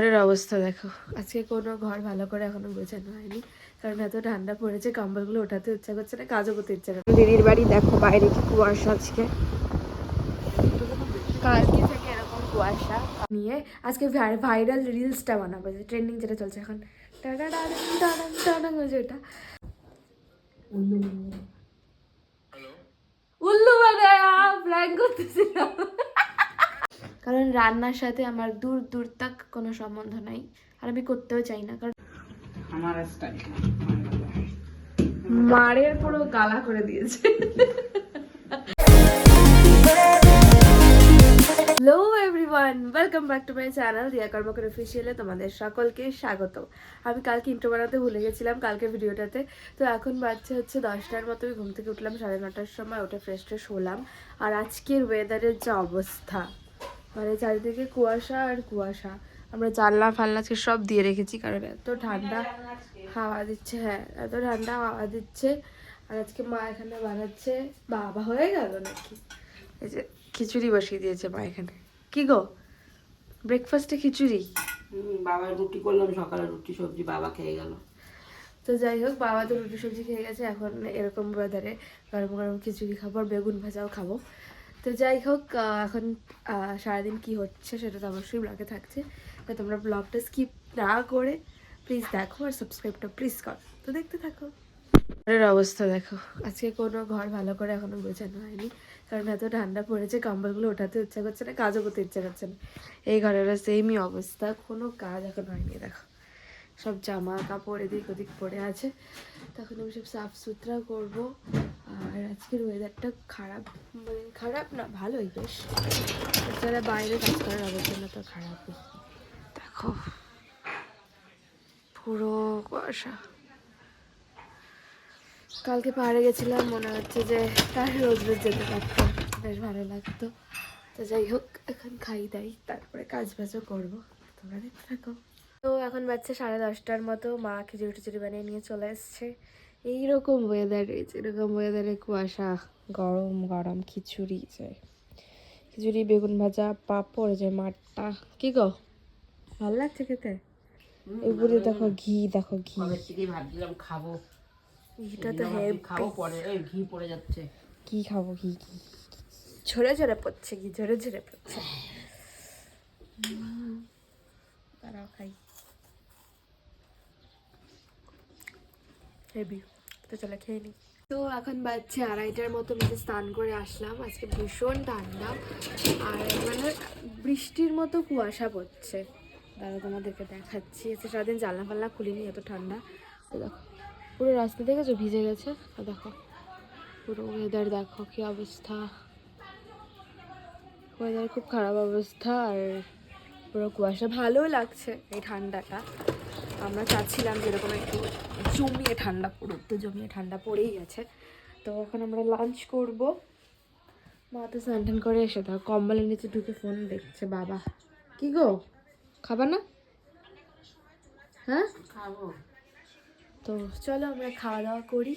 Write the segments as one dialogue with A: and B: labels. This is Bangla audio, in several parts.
A: ঘরের অবস্থা দেখো। আজকে কোনো ঘর ভালো করে এখনও গোছানো হয়নি কারণ এত ঠান্ডা পড়েছে কম্বলগুলো ওঠাতে ইচ্ছা করছে না কাজও করতে ইচ্ছা করছে দিদির বাড়ি দেখো বাইরে কি কুয়াশা আজকে। কালকে থেকে এরকম কুয়াশা নিয়ে আজকে ভাইরাল রিলসটা বানাবো যে ট্রেন্ডিং যেটা চলছে এখন। টাটা টাডাং টাডাং ওই যে ওটা উল্লু মানে প্ল্যান করতেছিলাম। কারণ রান্নার সাথে আমার দূর দূর তাক কোনো সম্বন্ধ নাই। আর আমি করতেও চাই না কারণ
B: আমার
A: মারের পুরো গালা করে দিয়েছে। Hello everyone welcome back to my channel Riya Karmakar অফিসিয়ালে তোমাদের সকলকে স্বাগত। আমি কালকে ইন্ট্রো বানাতে ভুলে গেছিলাম ভিডিওটাতে। তো এখন বাচ্চা হচ্ছে দশটার মতো ঘুম থেকে উঠলাম সাড়ে নটার সময় ওটা ফ্রেশ ট্রেশ হলাম। আর আজকের ওয়েদারের যে অবস্থা। মানে চারিদিকে কুয়াশা আর কুয়াশা। আমরা জানলা ফাল্লা সব দিয়ে রেখেছি কারণ এত ঠান্ডা হাওয়া দিচ্ছে হ্যাঁ এত ঠান্ডা হাওয়া দিচ্ছে। আর আজকে মা এখানে বানাচ্ছে বাবা হয়ে গেল নাকি? এই যে খিচুড়ি বসিয়ে দিয়েছে মা এখানে। কি গো? ব্রেকফাস্টে খিচুড়ি?
B: বাবা রুটি করলাম সকালে রুটি সবজি বাবা খেয়ে গেল।
A: তো যাই হোক বাবা তো রুটি সবজি খেয়ে গেছে এখন এরকম ওয়েদারে গরম গরম খিচুড়ি খাব আর বেগুন ভাজাও খাব। তো যাই হোক এখন সারাদিন কি হচ্ছে সেটা তো অবশ্যই ব্লগে থাকছে। তো তোমরা ব্লগটা স্কিপ না করে প্লিজ দেখো আর সাবস্ক্রাইবটা প্লিজ করো। তো দেখতে থাকো। ঘরের অবস্থা দেখো। আজকে কোনো ঘর ভালো করে এখনও গোছানো হয়নি। কারণ এত ঠান্ডা পড়েছে, কম্বলগুলো ওঠাতে ইচ্ছা করছে না, কাজও করতে ইচ্ছা করছে না। এই ঘরেরও সেমই অবস্থা, কোনো কাজ এখন হয়নি, দেখো। সব জামা কাপড় এদিক ওদিক পড়ে আছে। তখন আমি সব সাফ সুতরা করব। আর আজকের ওয়েদারটা খারাপ। মানে খারাপ না, ভালোই বেশ। যারা বাইরে কাজ করে তাদের তো খারাপই। দেখো, পুরো কুয়াশা। কালকে পাহাড়ে গেছিলাম, মনে হচ্ছে যে তার রোজ রোজ যেতে পারতাম। বেশ ভালো লাগতো। তো যাই হোক, এখন খাই দাই, তারপরে কাজ বাজও করব। তোমরা দেখতে থাকো। তো এখন বাচ্চা সাড়ে দশটার মতো মা খিচুড়ি টিচুড়ি বানিয়ে নিয়ে চলে এসছে। এইরকম ওয়েদার রয়েছে এরকম ওয়েদারে কুয়াশা গরম গরম খিচুড়ি যে। খিচুড়ি বেগুন ভাজা পাঁপড় যে মাঠটা। কি গো? ভালো লাগছে খেতে? এগুলি দেখো ঘি দেখো ঘি।
B: ভাবছিলাম খাব।
A: ঘিটা তো
B: খাব পরে এই ঘি পড়ে যাচ্ছে।
A: কি খাব ঘি ঘি ঝরে ঝরে পড়ছে ঘি ঝরে ঝরে পড়ছে। উম, দাঁড়াও খাই। হেভি তো চলো খেয়ে নিই তো এখন বাজছে আড়াইটার মতো আমি স্নান করে আসলাম। আজকে ভীষণ ঠান্ডা। আর মানে বৃষ্টির মতো কুয়াশা পড়ছে। দাদা তোমাদেরকে দেখাচ্ছি। আজকে সারাদিন জানলা ফাল্লা খুলিনি, এত ঠান্ডা। দেখো, পুরো রাস্তা দেখেছ? ভিজে গেছে। আর দেখো, পুরো ওয়েদার দেখো কি অবস্থা। ওয়েদার খুব খারাপ অবস্থা। আর পুরো কুয়াশা। ভালোও লাগছে এই ঠান্ডাটা। আমরা চাচ্ছিলাম যেরকম একটু জমিয়ে ঠান্ডা পড়ুক। তো জমিয়ে ঠান্ডা পড়েই গেছে। তো এখন আমরা লাঞ্চ করব। মা তো স্নান করে এসে তার কম্বলের নিচে ঢুকে ফোন দেখছে বাবা। কি গো? খাবার না? হ্যাঁ?
B: খাব।
A: তো চলো আমরা খাওয়া দাওয়া করি।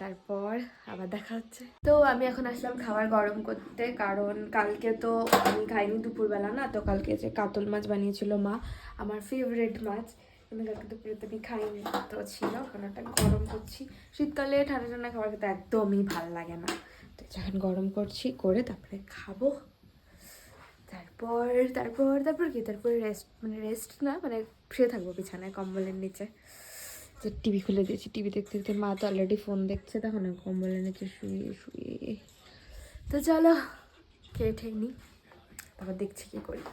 A: তারপর আবার দেখা হচ্ছে। তো আমি এখন আসলাম খাবার গরম করতে কারণ কালকে তো আমি খাইনি দুপুরবেলা না তো কালকে যে কাতল মাছ বানিয়েছিল মা আমার ফেভারিট মাছ। কিন্তু কালকে দুপুরে তো আমি খাইনি। তো ছিল ওখানে ওটা গরম করছি। শীতকালে ঠান্ডা ঠান্ডা খাবার খেতে একদমই ভালো লাগে না। তো যখন গরম করছি, করে তারপরে খাব। তারপর তারপর তারপর কি? তারপর রেস্ট মানে রেস্ট না মানে শুয়ে থাকব বিছানায় কম্বলের নিচে। যে টিভি খুলে দিয়েছি। টিভি দেখতে দেখতে মা তো অলরেডি ফোন দেখছে, তখন কম্বলের নিচে শুয়ে শুয়ে। তো চলো, খেয়ে ঠেক নিই তারপর দেখছি কি করি।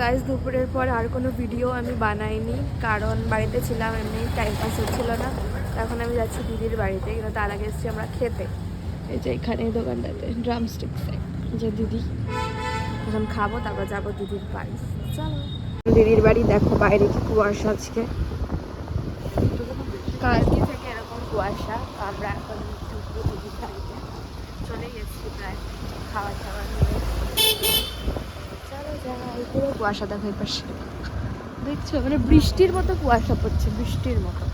A: গাইজ দুপুরের পর আর কোনো ভিডিও আমি বানাইনি, কারণ বাড়িতে ছিলাম, এমনি টাইম পাস হচ্ছিল না। তখন আমি যাচ্ছি দিদির বাড়িতে, কিন্তু তার আগে এসেছি আমরা খেতে। এই যে এখানে দোকানটাতে ড্রাম স্টিক্সে যে দিদি। এখন খাব, তারপর যাব দিদির বাড়ি। চলো। দিদির বাড়ি দেখো বাইরে কি কুয়াশা আজকে। থেকে এরকম কুয়াশা আমরা এখন দিদির চলে গেছি প্রায় খাওয়া দাবার নিয়ে। যাই পুরো কুয়াশা দেখো এই পাশে। দেখছ? মানে বৃষ্টির মতো কুয়াশা পড়ছে বৃষ্টির মতো।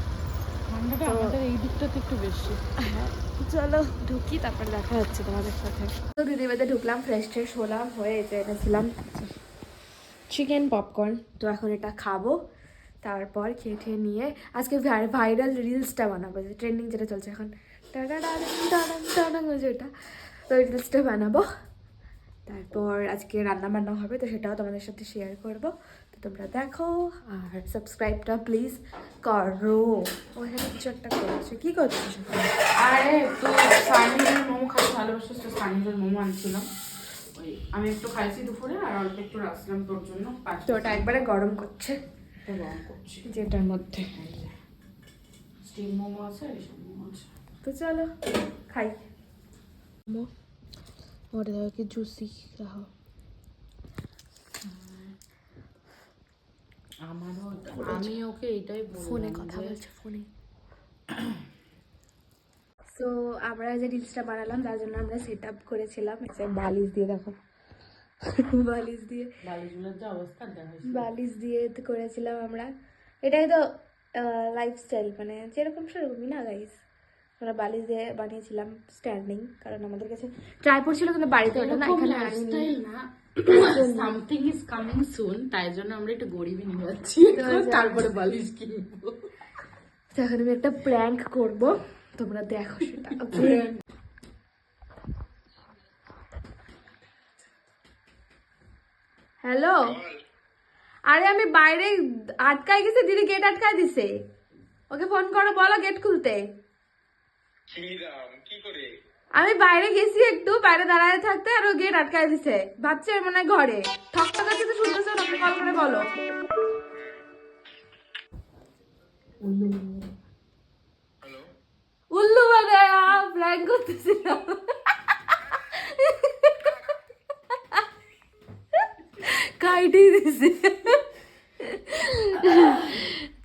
B: ঠান্ডাটা আমাদের এই দিকটাতে একটু বেশি।
A: হ্যাঁ, চলো ঢুকি তারপর দেখা হচ্ছে তোমাদের সাথে। তো দিদি বাড়িতে ঢুকলাম ফ্রেশ ট্রেশ হলাম হয়ে এটা এনেছিলাম চিকেন পপকর্ন তো এখন এটা খাব তারপর খেয়ে খেয়ে নিয়ে আজকে ভাইরাল রিলসটা বানাবো যে ট্রেন্ডিং যেটা চলছে এখন। টাডাডাডাং, টাডাং, টাডাং ওই যে ওটা তো রিলসটা বানাবো। তারপর আজকে রান্না বান্না হবে তো সেটাও তোমাদের সাথে শেয়ার করব। তো তোমরা দেখো আর সাবস্ক্রাইবটা প্লিজ করো। ওখানে কিছু একটা করেছ। কী করছিস
B: আরে একটু সানিজের মোমো খাইতে ভালোবাসিস তো সানিজের মোমো আনছিলাম। ওই আমি একটু খাইছি দুপুরে আর অল্প একটু রাখছিলাম তোর জন্য
A: তো ওটা একবারে গরম করছে।
B: গরম করছি।
A: যেটার মধ্যে।
B: স্টিম মোমো আছে আর মোমো আছে।
A: তো চলো খাই। ওটা দেখো কি জুসি রাখো
B: আমারও আমি ওকে এটাই
A: ফোনে কথা বলছে ফোনে সো আমরা যে রিলসটা বানালাম তার জন্য আমরা সেট আপ করেছিলাম বালিশ দিয়ে দেখো বালিশ দিয়ে বালিশ দিয়ে তো করেছিলাম আমরা এটাই তো লাইফস্টাইল মানে যেরকম সেরকমই না গাইস আমরা বালিশ দিয়ে বানিয়েছিলাম স্ট্যান্ডিং কারণ আমাদের কাছে ট্রাইপড ছিল কিন্তু বাড়িতে ওটা না এখানে
B: না। সামথিং ইজ কামিং সুন তাই জন্য আমরা একটু গরিবই নিয়ে যাচ্ছি। তারপরে বালিশ কিনবো।
A: এখন আমি একটা প্র্যাঙ্ক করব তোমরা দেখো সেটা হ্যালো আরে আমি বাইরে আটকায় গেছি দিদি গেট আটকায় দিছে। ওকে ফোন করো বলো গেট খুলতে। আমি বাইরে গেছি একটু বাইরে দাঁড়ায় থাকতে আর ও গেট আটকায় দিছে। ভাবছি মনে হয় ঘরে। ঠক তো শুনতেছো? কল করে বলো। উল্লু মানে প্ল্যান করতেছিলাম। কাইটে দিছে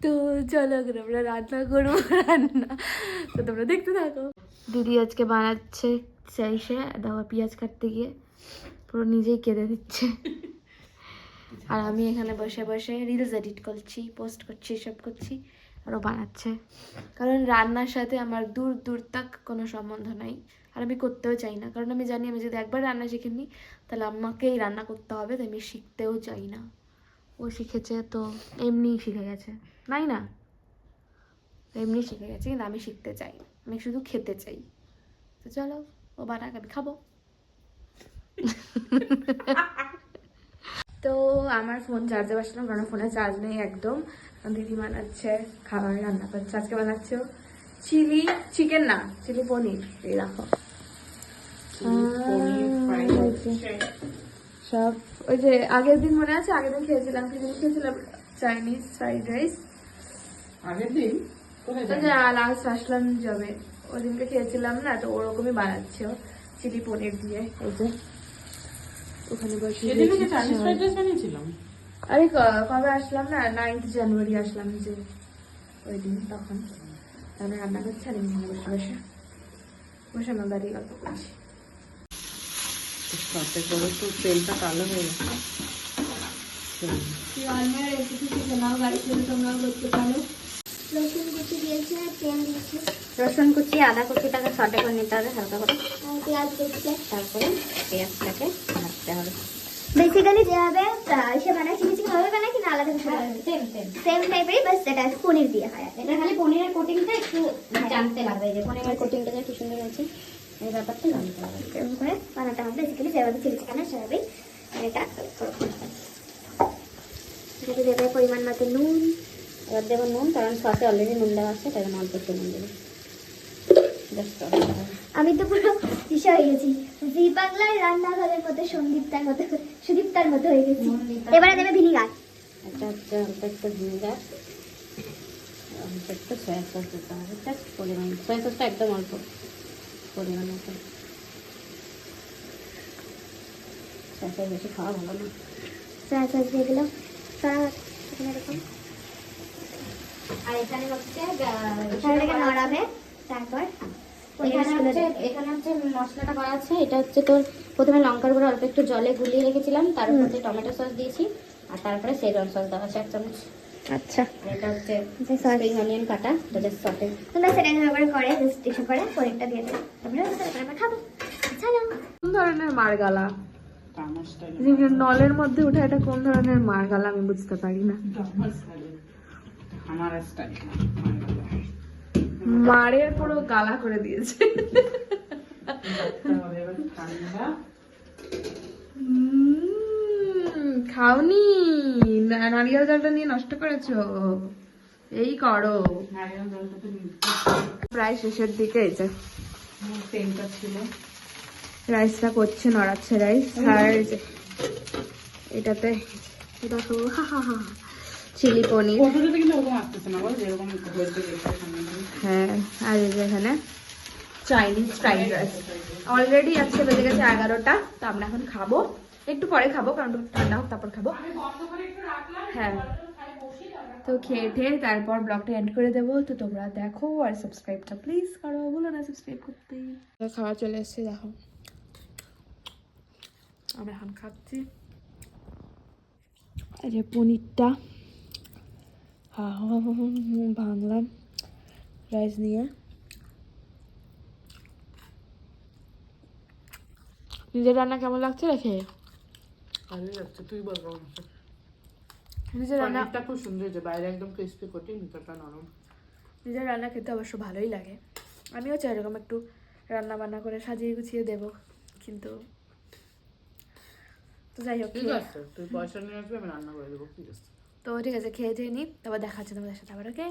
A: তো চলো আমরা রান্না করব, রান্না। তো তোমরা দেখতে থাকো। দিদি আজকে বানাচ্ছে চাইছে দাওয়া পেঁয়াজ কাটতে গিয়ে পুরো নিজেই কেঁদে দিচ্ছে আর আমি এখানে বসে বসে রিলস এডিট করছি পোস্ট করছি সব করছি, আরও বানাচ্ছে। কারণ রান্নার সাথে আমার দূর দূর তাক কোনো সম্বন্ধ নাই, আর আমি করতেও চাই না। কারণ আমি জানি আমি যদি একবার রান্না শিখে নিই, তাহলে আমাকেই রান্না করতে হবে, তাই আমি শিখতেও চাই না। ও শিখেছে, তো এমনিই শিখে গেছে। নাই না? এমনি শিখে গেছে কিন্তু আমি শিখতে চাই আমি শুধু খেতে চাই। তো চলো ও বানাক আমি খাব। তো আমার ফোন চার্জে বসলাম কারণ ফোনে চার্জ নেই একদম। দিদি বানাচ্ছে খাবার রান্না করছে। আজকে বানাচ্ছে চিলি চিকেন না চিলি পনির। এই যে। সব ওই যে আগের দিন মনে আছে? আগের দিন খেয়েছিলাম কি খেয়েছিলাম চাইনিজ ফ্রাইড রাইস
B: আগের দিন?
A: লাস্ট আসলাম যাবে খেয়েছিলাম না তো ওরকমই বানাচ্ছে চিলি পনির দিয়ে। এই যে ওখানে বসে
B: সেদিনকে যে চাইনিজ ফ্রাইড রাইস বানিয়েছিলাম।
A: আরে কবে আসলাম না নাইন্থ জানুয়ারি আসলাম যে ওই দিন তখন। তাহলে রান্না করছি আর আমি এখানে বসে বসে। বসে আমার বাড়ি গল্প করছি।
B: তাতে করে তো তেলটা কালো হয়ে গেছে।
A: তোমরাও করতে পারো?
C: রসুন কুচি দিয়েছে তেল দিয়েছে।
D: রসুন কুচি আদা কুচিটাকে সটে করে নিতে হবে হালকা করে।
C: পেঁয়াজ দিচ্ছে
D: তারপরে পেঁয়াজটাকে ভাজতে হবে।
C: বেসিক্যালি যেভাবে সে বানায় চিলি চিকেন বানায় কিনা আলাদা কিছু
D: সেম সেম
C: সেম টাইপেরই বাস এটা পনির দিয়ে হয়
D: এটা খালি পনিরের কোটিংটা একটু জানতে লাগবে যে পনিরের কোটিংটা যে কি সুন্দর হয়েছে। এই ব্যাপারটা জানতে হবে।
C: এরকম করে বানাতে হবে। বেসিক্যালি যেভাবে চিলি চিকেন হয় সেভাবেই এটা
D: দেবে পরিমাণ মতো নুন। এবার দেবো নুন কারণ সসে অলরেডি নুন দেওয়া আছে তাই অল্প একটু নুন দেবো।
C: আমি তো পুরো দিশা হয়ে গেছি। জি বাংলার রান্নাঘরের মধ্যে সন্দীপটার মতো সুদীপ্তার মতো হয়ে গেছি। এবারে দেবে ভিনিগার।
D: এটা হচ্ছে অল্প একটু ভিনেগার। অল্প একটু সয়া সস দিতে হবে জাস্ট পরিমাণ সয়া সসটা একদম অল্প পরিমাণ মতো। সয়া সস বেশি খাওয়া ভালো না।
C: সয়া সস দিয়ে দিলাম। সয়া এরকম।
D: আর এখানে হচ্ছে
C: তাহলে নড়াবে তারপর
D: এখানে হচ্ছে এখানে হচ্ছে মশলাটা করা আছে। এটা হচ্ছে তোর প্রথমে লঙ্কার গুঁড়ো অল্প একটু জলে গুলিয়ে রেখেছিলাম তার টমেটো সস দিয়েছি আর তারপরে সেজন সস দেওয়া আছে এক চামচ।
A: আচ্ছা।
D: এটা হচ্ছে
C: sauce।
D: স্প্রিং অনিয়ন কাটা এটা জাস্ট সটে
C: তোমরা সেটা এভাবে করে জাস্ট এসে করে পনিরটা দিয়ে দেবে তারপরে তারপরে খাব। চলো।
A: কোন ধরনের মারগালা?
B: আমার স্টাইল
A: যে নলের মধ্যে উঠে এটা কোন ধরনের মার্গাল আমি বুঝতে পারি না।
B: আমার স্টাইল
A: মারের পুরো গালা করে দিয়েছে। খাওনি। নারিয়াল জলটা নিয়ে নষ্ট করেছ। এই করো। প্রায় শেষের দিকে এই যে।
B: ছিল।
A: রাইসটা করছে নড়াচ্ছে রাইস। আর এটাতে এটা তো পনির
B: ফটোটাতে কিন্তু সামনে দিয়ে।
A: হ্যাঁ আর এই যে এখানে চাইনিজ ফ্রাইড রাইস অলরেডি আজকে বেজে গেছে এগারোটা তো আমরা এখন খাব। একটু পরে খাব কারণ ঠান্ডা হোক তারপর খাব। হ্যাঁ। তো খেয়ে ঠেয়ে তারপর ব্লগটা এন্ড করে দেবো। তো তোমরা দেখো আর সাবস্ক্রাইবটা প্লিজ করো বলো না সাবস্ক্রাইব করতে। খাওয়া চলে এসছে দেখো। আমরা এখন খাচ্ছি। এই যে পনিরটা। ভাঙলাম। রাইস নিয়ে। নিজের রান্না কেমন লাগছে রেখে?
B: ভালোই লাগছে তুই বল কেমন
A: নিজের রান্না
B: খুব সুন্দর হয়েছে বাইরে একদম ক্রিস্পি কোটি ভিতরটা নরম।
A: নিজের রান্না খেতে অবশ্য ভালোই লাগে। আমিও চাই এরকম একটু রান্না বান্না করে সাজিয়ে গুছিয়ে দেবো কিন্তু তো যাই হোক
B: ঠিক আছে তুই পয়সা নিয়ে আসবি আমি রান্না করে দেবো ঠিক আছে।
A: তো ঠিক আছে খেয়ে টেয়ে নিই তারপর দেখা হচ্ছে তোমাদের সাথে আবার ওকে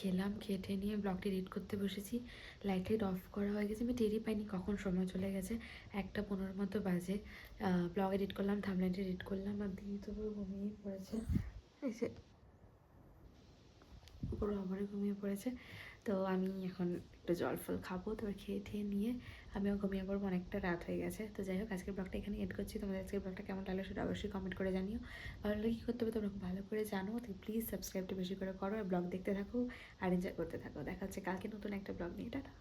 A: খেলাম, খেয়ে নিয়ে ব্লগটি এডিট করতে বসেছি। লাইট লাইট অফ করা হয়ে গেছে, আমি টেরি পাইনি কখন সময় চলে গেছে। একটা পনেরো মতো বাজে। ব্লগ এডিট করলাম থামলাইট এডিট করলাম, আর দিদি তো পুরো ঘুমিয়ে পড়েছে। এসে পুরো আমারই ঘুমিয়ে পড়েছে। তো আমি এখন একটু জল ফল খাব তারপর খেয়ে ঠেয়ে নিয়ে আমিও ঘুমিয়ে পড়ব, অনেকটা রাত হয়ে গেছে। তো যাই হোক, আজকের ব্লগটা এখানে এড করছি। তোমাদের আজকের ব্লগটা কেমন লাগল সেটা অবশ্যই কমেন্ট করে জানিও। ভালো লাগে কী করতে হবে তোমরা ভালো করে জানো। তো প্লিজ সাবস্ক্রাইবটা বেশি করে করো আর ব্লগ দেখতে থাকো আর এনজয় করতে থাকো। দেখা হচ্ছে কালকে নতুন একটা ব্লগ নিয়ে। টাটা।